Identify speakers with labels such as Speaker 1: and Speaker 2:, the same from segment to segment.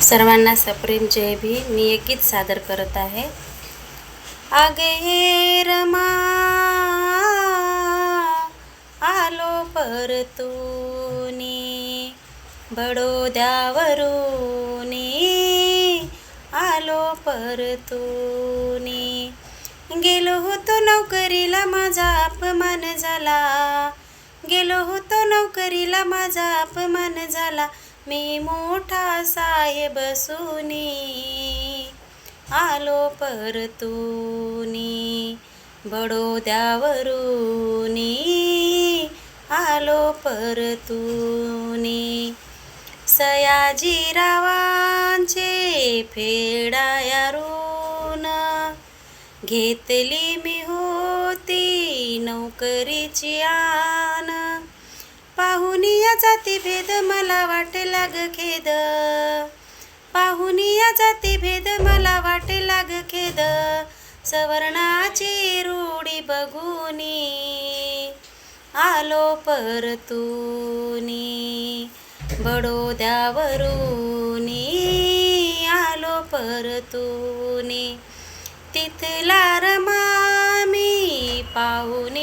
Speaker 1: सर्वांना सप्रेम. जय भी. मी एक गीत सादर करत आहे. आगे रमा आलो परतूनी बडोद्यावरूनी आलो परतूनी. गेलो होतो नोकरीला माझा अपमान झाला. गेलो होतो नोकरीला माझा अपमान झाला. मी मोठा साहेब सुनी आलो परतूनी बडोद्यावरूनी आलो परतूनी. सयाजीरावांचे फेडायारून घेतली मी होती नोकरीची आन पाहुनिया जाती भेद मला वाटे लाग खेद. पाहुनिया जाती भेद मला वाटे लाग खेद. सवर्णाची रूढी बघूनी आलो परतूनी. बडोद्यावरूनी आलो परतूनी. तिथला रमा मी पाहुनी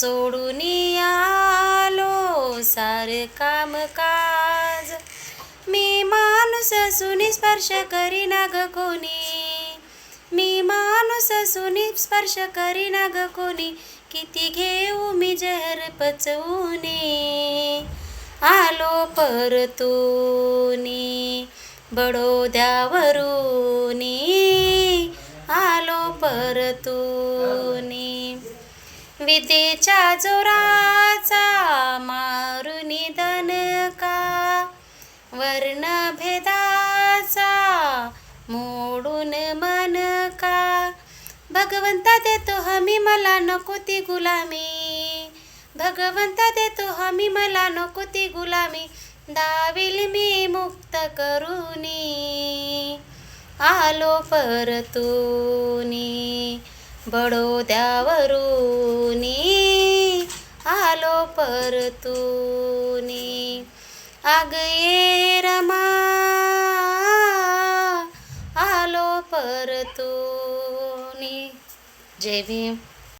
Speaker 1: सोडून आलो सारे कामकाज. मी माणूस सुनी स्पर्श करीना ग कोणी. मी माणूस सुनी स्पर्श करीना ग कोणी. किती घेऊ मी जहर पचवून. आलो परतूनी बडोद्यावरूनी. आलो परतू विदेच्या जोराचा मारुनी दणका वर्णभेदाचा मोडून मन का? भगवंता देतो हमी मला नको ती गुलामी. भगवंता देतो हमी मला नको ती गुलामी. दाविल मी मुक्त करूनी. आलो परतूनी. बडोद्यावरूनी परतूनी आग ये रमा आलो परतूनी जय भीम।